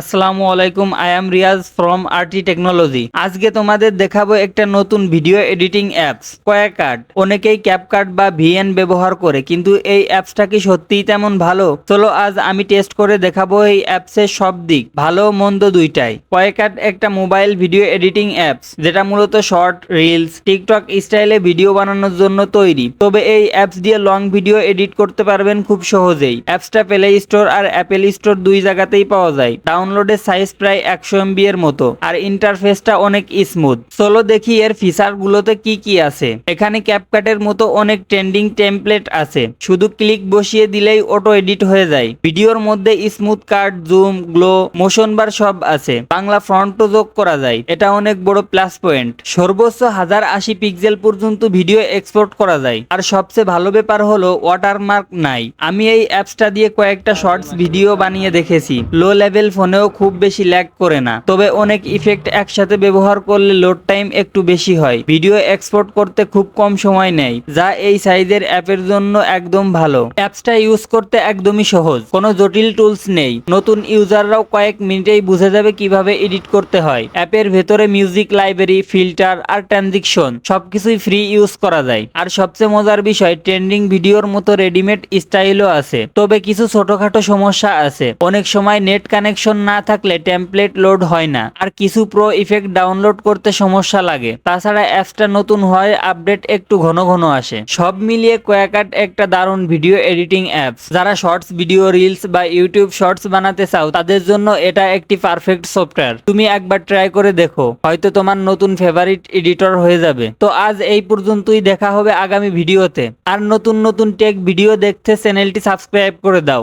আসসালামু আলাইকুম I am Riaz from RT technology আজকে তোমাদের দেখাবো একটা নতুন ভিডিও এডিটিং অ্যাপস কয়েক কার্ড অনেকেই ক্যাপকার্ট বা ভিএন ব্যবহার করে, কিন্তু এই অ্যাপসটা কি সত্যিই তেমন ভালো? চলো আজ আমি টেস্ট করে দেখাবো এই অ্যাপসের সব দিক, ভালো, মন্দ দুইটাই। কয়েকার্ট একটা মোবাইল ভিডিও এডিটিং অ্যাপস যেটা মূলত শর্ট রিলস টিকটক স্টাইলে ভিডিও বানানোর জন্য তৈরি। তবে এই অ্যাপস দিয়ে লং ভিডিও এডিট করতে পারবেন খুব সহজেই। অ্যাপসটা প্লে স্টোর আর অ্যাপেল স্টোর দুই জায়গাতেই পাওয়া যায়। ডাউনলোডের সাইজ প্রায় একশো এমবি এর মতো। আর ইন্টারফেসটা অনেক স্মুথ চলো দেখি এর ফিচার গুলোতে কি কি আছে। এখানে ক্যাপকাটের মতো অনেক ট্রেন্ডিং টেমপ্লেট আছে। শুধু ক্লিক বসিয়ে দিলেই অটো এডিট হয়ে যায়। ভিডিওর মধ্যে smooth cut zoom glow motion blur সব আছে। বাংলা ফ্রন্টও যোগ করা যায়। এটা অনেক বড় প্লাস পয়েন্ট সর্বোচ্চ হাজার আশি পিক্সেল পর্যন্ত ভিডিও এক্সপোর্ট করা যায়। আর সবচেয়ে ভালো ব্যাপার হলো ওয়াটারমার্ক নাই। আমি এই অ্যাপসটা দিয়ে কয়েকটা শর্টস ভিডিও বানিয়ে দেখেছি। লো লেভেল ফোনেও খুব বেশি ল্যাগ করে না। তবে অনেক ইফেক্ট একসাথে ব্যবহার করলে লোড টাইম একটু বেশি হয়। ভিডিও এক্সপোর্ট করতে খুব কম সময় নেয়, যা এই সাইজের অ্যাপের জন্য একদম ভালো। অ্যাপসটা ইউজ করতে একদমই সহজ, কোনো জটিল টুলস নেই। নতুন ইউজাররাও কয়েক মিনিটেই বুঝে যাবে কীভাবে এডিট করতে হয়। অ্যাপের ভেতরে মিউজিক লাইব্রেরি, ফিল্টার আর ট্রানজিকশন, সবকিছুই ফ্রি ইউজ করা যায়। আর সবচেয়ে মজার বিষয়, ট্রেন্ডিং ভিডিওর মতো রেডিমেড স্টাইলও আছে। তবে কিছু ছোটখাটো সমস্যা আছে। অনেক সময় নেট কানেকশন না থাকলে টেমপ্লেট লোড হয় না। আর কিছু প্রো ইফেক্ট ডাউনলোড করতে সমস্যা লাগে। তাছাড়া অ্যাপসটা নতুন হয় আপডেট একটু ঘন ঘন আসে। সব মিলিয়ে কয়েকাট একটা দারুণ ভিডিও এডিটিং অ্যাপস যারা শর্টস ভিডিও রিলস বা ইউটিউব শর্টস বানাতে চাও, তাদের জন্য এটা একটি পারফেক্ট সফটওয়্যার তুমি একবার ট্রাই করে দেখো। হয়তো তোমার নতুন ফেভারিট এডিটর হয়ে যাবে। তো আজ এই পর্যন্তই, দেখা হবে আগামী ভিডিওতে আর নতুন নতুন টেক ভিডিও দেখতে চ্যানেলটি সাবস্ক্রাইব করে দাও।